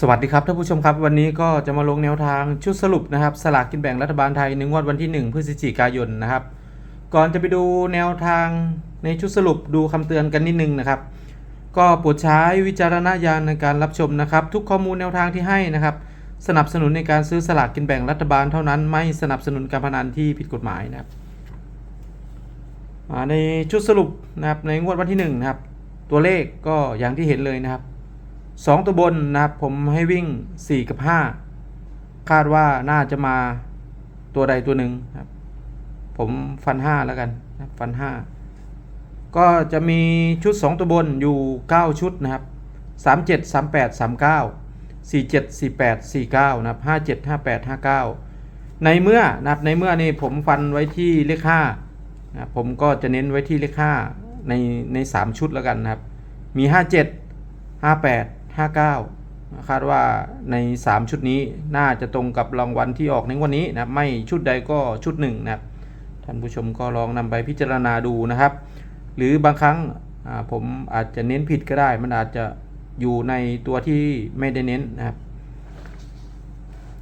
สวัสดีครับท่านผู้ชมครับ วันนี้ก็จะมาลงแนวทางชุดสรุปนะครับ สลากกินแบ่งรัฐบาลไทยในงวดวันที่ 1 พฤศจิกายนนะครับ ก่อนจะไปดูแนวทางในชุดสรุปดูคำเตือนกันนิดนึงนะครับ ก็โปรดใช้วิจารณญาณในการรับชมนะครับ ทุกข้อมูลแนวทางที่ให้นะครับ สนับสนุนในการซื้อสลากกินแบ่งรัฐบาลเท่านั้น ไม่สนับสนุนการพนันที่ผิดกฎหมายนะครับในชุดสรุปนะครับในงวดวันที่1นะครับตัวเลขก็อย่างที่เห็นเลยนะครับ สองตัวบนนะครับผมให้วิ่ง 4 กับ 5 คาดว่าน่าจะมาตัวใดตัวหนึ่งครับผมฟัน 5 แล้วกันนะฟัน 5 ก็จะมีชุด 2 ตัวบนอยู่ 9 ชุดนะครับ 37 38 39 47 48 49นะครับ57 58 59 ในเมื่อนะครับในเมื่อนี่ผมฟันไว้ที่เลข5นะผมก็จะเน้นไว้ที่เลข5ในใน 3 ชุดแล้วกันนะครับ มี 57 58 59 คาดว่าใน 3 ชุดนี้น่าจะตรงกับรางวัลที่ออกในวันนี้นะไม่ชุดใดก็ชุดหนึ่งนะท่านผู้ชมก็ลองนำไปพิจารณาดูนะครับ หรือบางครั้งผมอาจจะเน้นผิดก็ได้ มันอาจจะอยู่ในตัวที่ไม่ได้เน้นนะครับ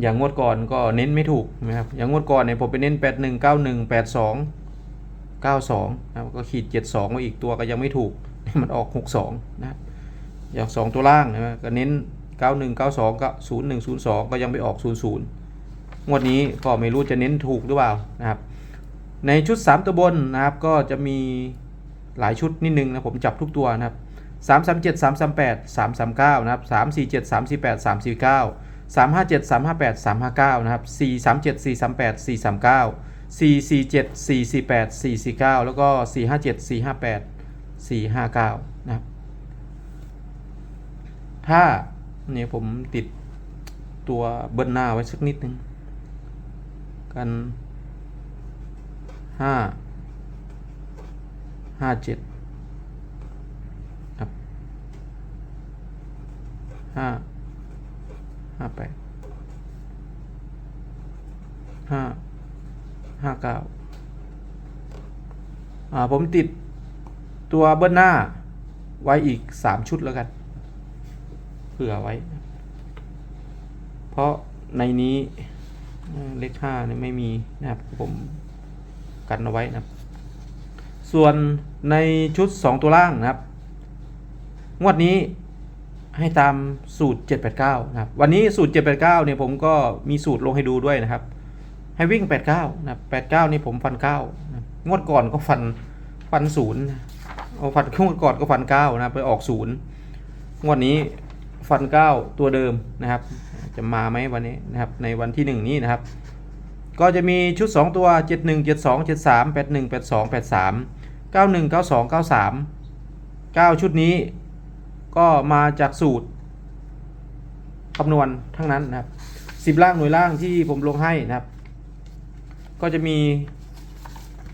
อย่างงวดก่อนก็เน้นไม่ถูกนะครับ อย่างงวดก่อนเนี่ยผมไปเน้น 81 91 82 92นะครับก็ขีด 72ไว้อีกตัวก็ยังไม่ถูก มันออก 62 นะครับ อย่าง 2 ตัวล่างนะก็เน้น 91 92 ก็ 01 02 ก็ยังไปออก 00 งวดนี้ก็ไม่รู้จะเน้นถูกหรือเปล่านะครับ ในชุด 3 ตัวบนนะครับ ก็จะมีหลายชุดนิดนึงนะผมจับทุกตัวนะครับ 337 338 339 นะครับ 347 348 349 357 358 359 นะครับ 437 438 439 447 448 449 แล้วก็ 457 458 459 นะครับ ถ้าเนี่ยผมติดตัวเบิ้ลหน้าไว้สักนิดนึง กันห้าห้าเจ็ดครับห้าห้าแปดห้าห้าเก้าอ่าผมติดตัวเบิ้ลหน้าไว้อีกสามชุดแล้วกัน ผื่อไว้ เพราะในนี้เลขห้าเนี่ยไม่มีนะครับ ผมกันเอาไว้นะครับ ส่วนในชุด 2 ตัวล่างนะครับ งวดนี้ให้ตามสูตร 789 นะครับ วันนี้สูตร 789 เนี่ยผมก็มีสูตรลงให้ดูด้วยนะครับ ให้วิ่ง 89 นะครับ 89 นี่ผมฟัน 9 นะงวดก่อนก็ฟันฟันศูนย์เอาฟันงวดก่อนก็ฟัน 9 นะไปออกศูนย์งวดนี้ ฟันเก้าตัวเดิมนะครับ จะมาไหมวันนี้นะครับในวันที่หนึ่งนี้นะครับ ก็จะมีชุด 2 ตัว 71 72 73 81 82 83 91 92 93 9 ชุดนี้ ก็มาจากสูตรคำนวณทั้งนั้นนะครับ 10 ล่างหน่วยล่างที่ผมลงให้นะครับ ก็จะมี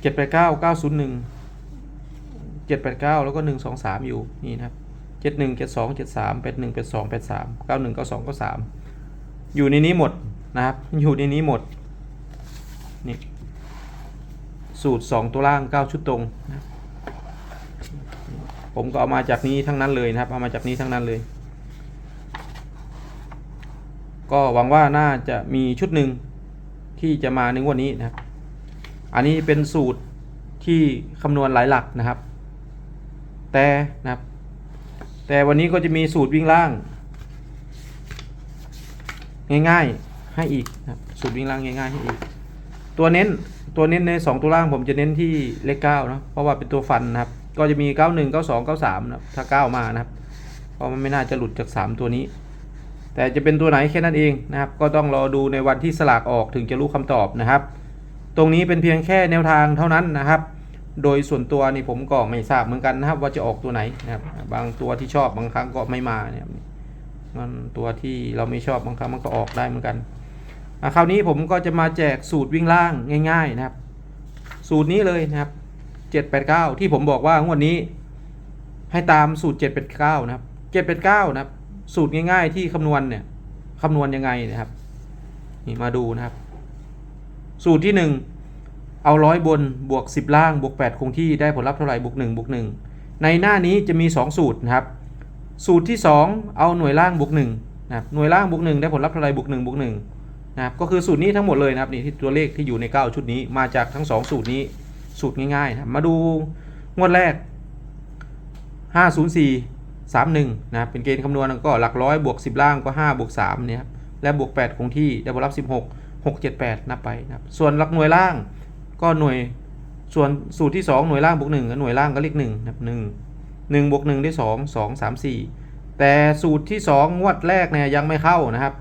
789 901 789 แล้วก็ 123 อยู่นี่นะครับ จ็ดหนึ่งเจ็ดสองเจ็ดสามแปดหนึ่งแปดสองแปดสามเก้าหนึ่งเก้าสองเก้าสามอยู่ในนี้หมดนะครับ อยู่ในนี้หมด นี่สูตรสองตัวล่างเก้าชุดตรงนะผมก็เอามาจากนี้ทั้งนั้นเลยนะครับ เอามาจากนี้ทั้งนั้นเลย ก็หวังว่าน่าจะมีชุดหนึ่งที่จะมาในวดนี้นะครับ อันนี้เป็นสูตรที่คำนวณหลายหลักนะครับ แต่นะครับ แต่วันนี้ก็จะมีสูตรวิ่งล่าง ง่ายๆให้อีกนะสูตรวิ่งล่างง่ายๆให้อีก ตัวเน้นตัวเน้นใน 2 ตัวล่างผมจะเน้นที่เลข9นะเพราะว่าเป็นตัวฟันนะครับ ก็จะมี91 92 93นะครับถ้า9มานะครับเพราะมันไม่น่าจะหลุดจาก3ตัวนี้ แต่จะเป็นตัวไหนแค่นั้นเองนะครับ ก็ต้องรอดูในวันที่สลากออกถึงจะรู้คำตอบนะครับ ตรงนี้เป็นเพียงแค่แนวทางเท่านั้นนะครับ โดยส่วนตัวนี่ผมก็ไม่ทราบเหมือนกันนะครับ ว่าจะออกตัวไหนนะครับ บางตัวที่ชอบบางครั้งก็ไม่มาเนี่ยมันตัวที่เราไม่ชอบบางครั้งมันก็ออกได้เหมือนกันคราวนี้ผมก็จะมาแจกสูตรวิ่งล่างง่าย ๆนะครับ สูตรนี้เลยนะครับ 789 ที่ผมบอกว่างวดนี้ ให้ตามสูตร 789 นะครับ 789 นะครับ สูตรง่าย ๆ ที่คำนวณเนี่ยคำนวณยังไงนะครับ นี่มาดูนะครับ สูตรที่หนึ่ง เอาร้อยบนบวก 10 ล่างบวก 8 คงที่ได้ผลลัพธ์เท่าไหร่บวก1บวก1 ในหน้านี้จะมี 2 สูตรนะครับ สูตรที่ 2 เอาหน่วยล่างบวกนะครับหน่วยล่างบวกหนึ่งได้ผลลัพธ์เท่าไรบวกหนึ่งบวกหนึ่งนะครับก็คือสูตรนี้ทั้งหมดเลยนะครับนี่ที่ตัวเลขที่อยู่ใน 9 ชุดนี้มาจากทั้ง 2 สูตรนี้สูตรง่ายๆนะมาดูงวดแรก 504 31นะครับเป็นเกณฑ์คำนวณก็หลักร้อยบวก 10 ล่างก็5บวก3เนี่ยครับและบวก 8 คงที่ได้ผลลัพธ์16 6 7 8นับไปนะครับส่วนหลักหน่วยล่าง ก็หน่วยส่วนสูตรที่ 2 หน่วยล่างบวก1ก็หน่วยล่างก็เลข1นะครับ1 1บวก1ได้2 2 3 4แต่สูตรที่ 2 งวดแรกเนี่ยยังไม่เข้านะครับ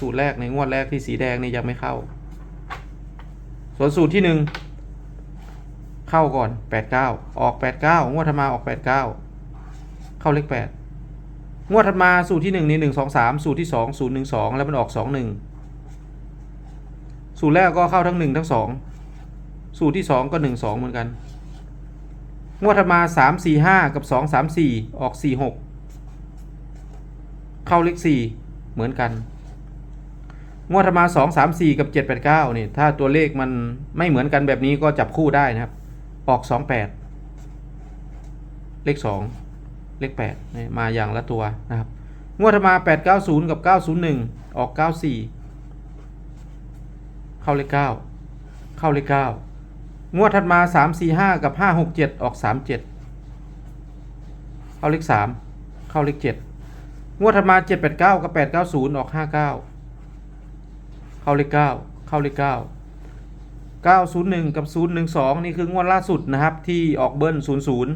สูตรแรกในงวดแรกที่สีแดงนี่ยังไม่เข้า ส่วนสูตรที่ 1 เข้าก่อน 89 ออก 89 งวดถัดมาออก 89 เข้าเลข 8 งวดถัดมาสูตรที่1นี่1 2 3 สูตรที่ 2 0 1 2 แล้วมันออก 2 1 สูตรแรกก็เข้าทั้ง 1 ทั้ง 2 สูตรที่ 2 ก็ 1 2 เหมือนกัน งวดถัดมา 3 4 5 กับ 2 3 4 ออก 4 6 เข้าเลข4เหมือนกัน งวดถัดมา 2 3 4 กับ 7 8 9นี่ถ้าตัวเลขมันไม่เหมือนกันแบบนี้ก็จับคู่ได้นะครับ ออก 2 8 เลข 2 เลข8นี่มาอย่างละตัวนะครับ งวดถัดมา 8 9 0 กับ 901 ออก 94 เข้าเลข9เข้าเลข9 งวดถัดมา3 4 5กับ5 6 7ออก37เข้าเลข3เข้าเลข7งวดถัดมา7 8 9กับ8 9 0ออก59เข้าเลข9เข้าเลข9 901กับ012นี่คืองวดล่าสุดนะครับที่ออกเบิ้ล00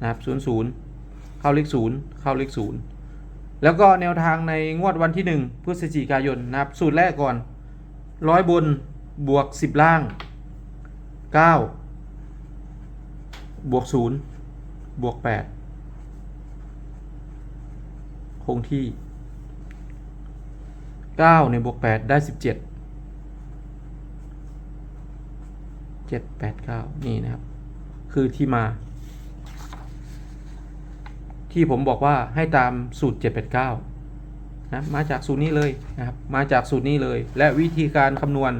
นะครับ00เข้าเลข0เข้าเลข0แล้วก็แนวทางในงวดวันที่1พฤศจิกายนนะครับสูตรแรกก่อนร้อยบนบวก10ล่าง 9 บวก 0 บวก 8 คงที่ 9 ในบวก 8 ได้ 17 7 8 9 นี่นะครับ คือที่มา ที่ผมบอกว่าให้ตามสูตร 789นะมาจากสูตรนี้เลยนะครับ มาจากสูตรนี้เลย และวิธีการคำนวณ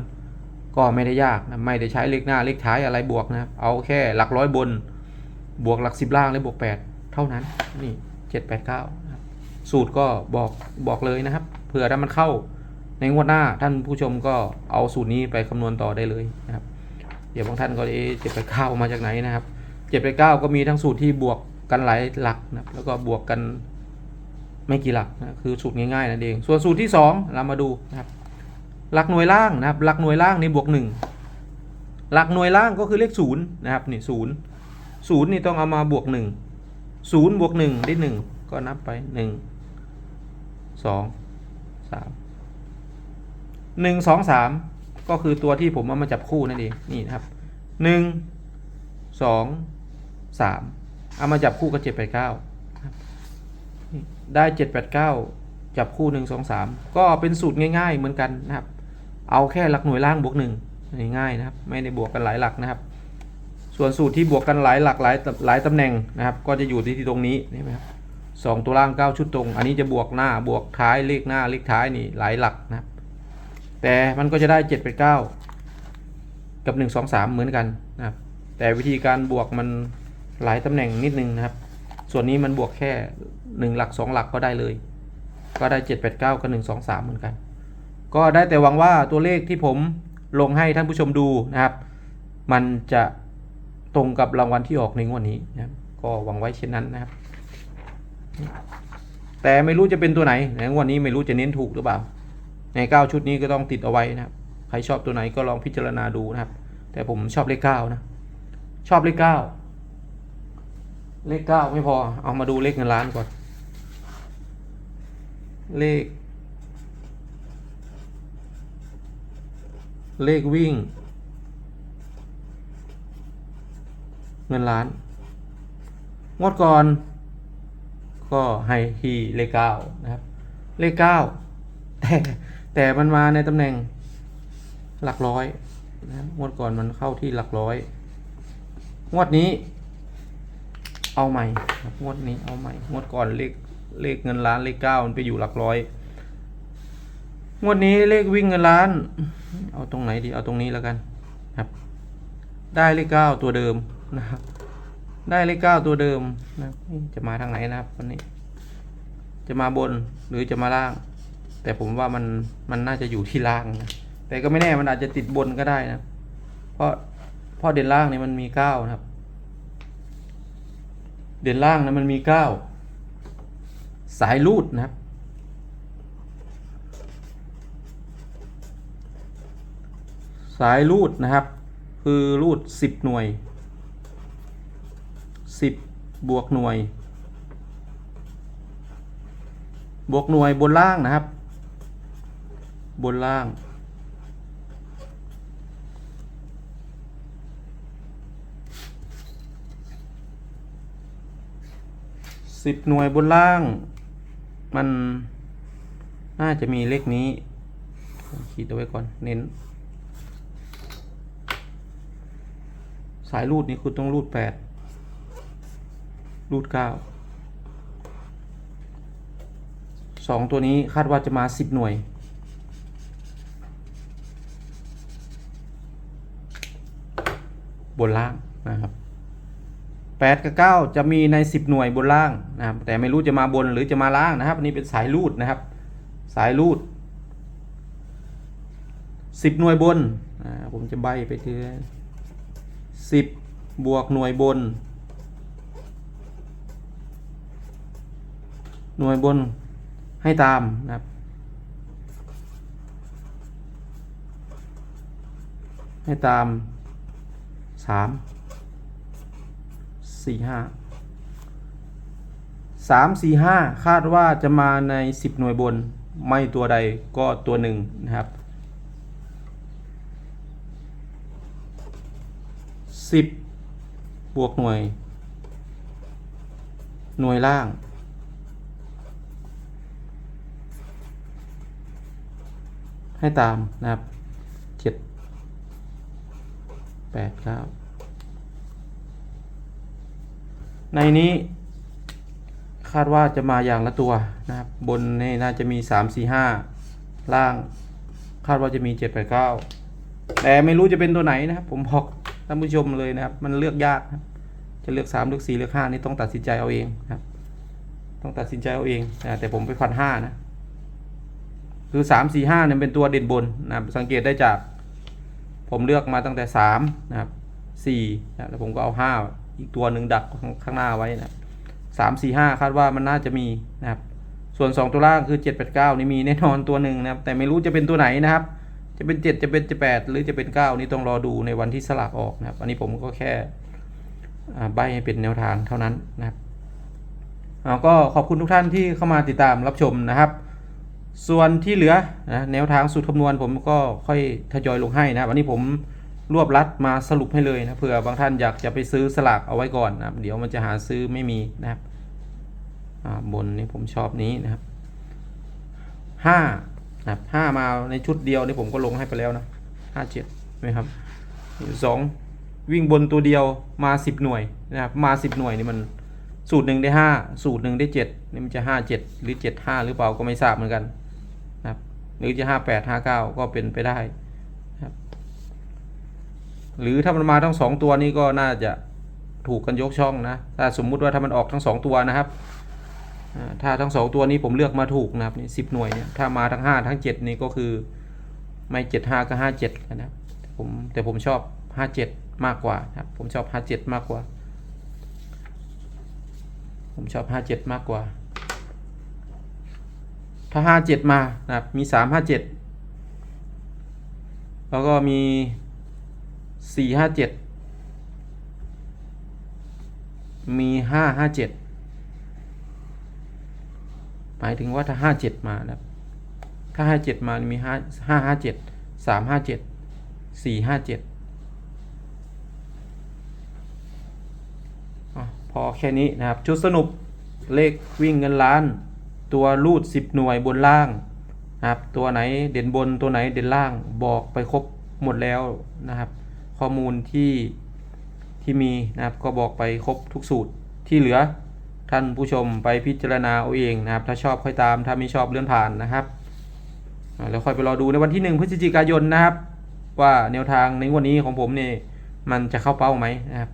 ก็ไม่ได้ยากนะไม่ได้ใช้เลขหน้าเลขท้ายอะไรบวกนะครับ เอาแค่หลักร้อยบน บวกหลักสิบล่างและบวก8เท่านั้น นี่789นะครับสูตรก็บอกบอกเลยนะครับ เผื่อถ้ามันเข้าในงวดหน้าท่านผู้ชมก็เอาสูตรนี้ไปคำนวณต่อได้เลยนะครับ เดี๋ยวบางท่านก็เอ๊ะ789มาจากไหนนะครับ789ก็มีทั้งสูตรที่บวกกันหลายหลักนะแล้วก็บวกกันไม่กี่หลักนะคือสูตรง่ายๆนั่นเอง ส่วนสูตรที่ 2 เรามาดูนะครับ หลักหน่วยล่างนะครับหลักหน่วยล่างนี่บวก 1 หลักหน่วยล่างก็คือเลขศูนย์นะครับนี่ศูนย์ศูนย์นี่ต้องเอามาบวก1ศูนย์บวก1ได้ 1 ก็นับไป 1 2 3 1 2 3 ก็คือตัวที่ผมเอามาจับคู่นั่นเองนี่นะครับ1 2 3 เอามาจับคู่กับ7 8 9 ได้เจ็ดแปดเก้าจับคู่หนึ่งสองสามก็เป็นสูตรง่ายๆเหมือนกันนะครับ เอาแค่หลักหน่วยล่างบวกหนึ่งง่ายๆนะครับ ไม่ได้บวกกันหลายหลักนะครับ ส่วนสูตรที่บวกกันหลายหลักหลายหลายตำแหน่งนะครับ ก็จะอยู่ที่ตรงนี้นี่ไหมครับสองตัวล่างเก้าชุดตรง อันนี้จะบวกหน้าบวกท้ายเลขหน้าเลขท้ายนี่หลายหลักนะครับ แต่มันก็จะได้เจ็ดแปดเก้ากับหนึ่งสองสามเหมือนกันนะครับ แต่วิธีการบวกมันหลายตำแหน่งนิดนึงนะครับ ส่วนนี้มันบวกแค่หนึ่งหลักสองหลักก็ได้เลย ก็ได้เจ็ดแปดเก้ากับหนึ่งสองสามเหมือนกัน ก็ได้แต่หวังว่าตัวเลขที่ผมลงให้ท่านผู้ชมดูนะครับ มันจะตรงกับรางวัลที่ออกในงวดนี้นะครับก็หวังไว้เช่นนั้นนะครับ แต่ไม่รู้จะเป็นตัวไหนในงวดนี้ไม่รู้จะเน้นถูกหรือเปล่า ในเก้าชุดนี้ก็ต้องติดเอาไว้นะครับ ใครชอบตัวไหนก็ลองพิจารณาดูนะครับ แต่ผมชอบเลขเก้านะ ชอบเลขเก้าเลขเก้าไม่พอ เอามาดูเลขเงินล้านก่อน เลข เลขวิ่ง เงินล้าน งวดก่อน ก็ให้ทีเลขเก้านะครับ เลขเก้าแต่แต่มันมาในตำแหน่งหลักร้อยนะงวดก่อนมันเข้าที่หลักร้อย งวดนี้ เอาใหม่งวดนี้เอาใหม่ งวดก่อนเลขเลขเงินล้านเลขเก้ามันไปอยู่หลักร้อย งวดนี้เลขวิ่งเงินล้าน เอาตรงไหนดี เอาตรงนี้แล้วกันครับ ได้เลขเก้าตัวเดิมนะครับ ได้เลขเก้าตัวเดิมนะจะมาทางไหนนะครับวันนี้ จะมาบนหรือจะมาล่าง แต่ผมว่ามันมันน่าจะอยู่ที่ล่างนะแต่ก็ไม่แน่มันอาจจะติดบนก็ได้นะ เพราะเพราะเด่นล่างเนี่ยมันมีเก้านะครับ เด่นล่างนะมันมีเก้าสายรูดนะครับ สายรูดนะครับ คือรูดสิบหน่วยสิบบวกหน่วย บวกหน่วยบนล่างนะครับ บนล่างสิบหน่วยบนล่าง มันน่าจะมีเลขนี้ขีดเอาไว้ก่อนเน้น สายรูดนี้คุณต้องรูดแปดรูดเก้าสองตัวนี้คาดว่าจะมาสิบหน่วย บนล่างนะครับแปดกับเก้าจะมีในสิบหน่วยบนล่างนะครับ แต่ไม่รู้จะมาบนหรือจะมาล่างนะครับ อันนี้เป็นสายรูดนะครับ สายรูดสิบหน่วยบนนะผมจะใบไปเรื่ย 10 บวกหน่วยบน หน่วยบนให้ตามนะครับให้ตามสสามี่ห้าสามสี่ห้าคาดว่าจะมาในสิบหน่วยบน ไม่ตัวใดก็ตัวหนึ่งนะครับ สิบบวกหน่วย หน่วยล่าง ให้ตามนะครับเจ็ดแปดเก้าในนี้คาดว่าจะมาอย่างละตัวนะครับ บนนี่น่าจะมีสามสี่ห้าล่าง คาดว่าจะมีเจ็ดแปดเก้าแต่ไม่รู้จะเป็นตัวไหนนะครับ ผมบอก ท่านผู้ชมเลยนะครับ มันเลือกยากครับจะเลือกสามเลือกสี่เลือกห้านี่ต้องตัดสินใจเอาเองครับ ต้องตัดสินใจเอาเองนะแต่ผมไปฟันห้านะ คือสามสี่ห้าเนี่ยเป็นตัวเด่นบนนะครับสังเกตได้จาก ผมเลือกมาตั้งแต่สามนะครับสี่นะแล้วผมก็เอาห้าอีกตัวหนึ่งดักข้างหน้าไว้นะสามสี่ห้าคาดว่ามันน่าจะมีนะครับ ส่วนสองตัวล่างคือเจ็ดแปดเก้านี่มีแน่นอนตัวหนึ่งนะครับ แต่ไม่รู้จะเป็นตัวไหนนะครับ จะเป็นเจ็ดจะเป็นจะแปดหรือจะเป็นเก้านี่ต้องรอดูในวันที่สลากออกนะครับ อันนี้ผมก็แค่ใบให้เป็นแนวทางเท่านั้นนะครับเอาก็ขอบคุณทุกท่านที่เข้ามาติดตามรับชมนะครับ ส่วนที่เหลือนะแนวทางสูตรคำนวณผมก็ค่อยทยอยลงให้นะครับวันนี้ผมรวบรัดมาสรุปให้เลยนะเผื่อบางท่านอยากจะไปซื้อสลากเอาไว้ก่อนนะครับ เดี๋ยวมันจะหาซื้อไม่มีนะครับบนนี่ผมชอบนี้นะครับห้า นะห้ามาในชุดเดียวนี่ผมก็ลงให้ไปแล้วนะห้าเจ็ดไหมครับสองวิ่งบนตัวเดียวมาสิบหน่วยนะครับมาสิบหน่วยนี่มันสูตรหนึ่งได้ห้าสูตรหนึ่งได้เจ็ดนี่มันจะห้าเจ็ดหรือเจ็ดห้าหรือเปล่าก็ไม่ทราบเหมือนกันนะครับหรือจะห้าแปดห้าเก้าก็เป็นไปได้นะครับหรือถ้ามันมาทั้งสองตัวนี้ก็น่าจะถูกกันยกช่องนะถ้าสมมุติว่าถ้ามันออกทั้งสองตัวนะครับ ถ้าทั้งสองตัวนี้ผมเลือกมาถูกนะครับนี่สิบหน่วยเนี่ยถ้ามาทั้งห้าทั้งเจ็ดนี่ก็คือไม่เจ็ดห้าก็ห้าเจ็ดนะครับผมแต่ผมชอบห้าเจ็ดมากกว่าครับผมชอบห้าเจ็ดมากกว่า ผมชอบห้าเจ็ดมากกว่า ถ้าห้าเจ็ดมานะครับมีสามห้าเจ็ดแล้วก็มีสี่ห้าเจ็ดมีห้าห้าเจ็ด มายถึงว่าถ้าห้าเจ็ดมานะครับ ถ้าห้าเจ็ดมามีห้าห้าห้าเจ็ดสามห้าเจ็ดสี่ห้าเจ็ดพอแค่นี้นะครับ ชุดสนุกเลขวิ่งเงินล้าน ตัวรูด 10 หน่วยบนล่างนะครับ ตัวไหนเด่นบนตัวไหนเด่นล่างบอกไปครบหมดแล้วนะครับ ข้อมูลที่ที่มีนะครับก็บอกไปครบทุกสูตรที่เหลือ ท่านผู้ชมไปพิจารณาเอาเองนะครับ ถ้าชอบค่อยตาม ถ้าไม่ชอบเลื่อนผ่านนะครับแล้วค่อยไปรอดูในวันที่ 1 พฤศจิกายนนะครับ ว่าแนวทางในวันนี้ของผมนี่มันจะเข้าเป้าไหมนะครับ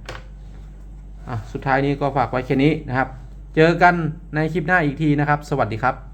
สุดท้ายนี้ก็ฝากไว้แค่นี้นะครับ เจอกันในคลิปหน้าอีกทีนะครับ สวัสดีครับ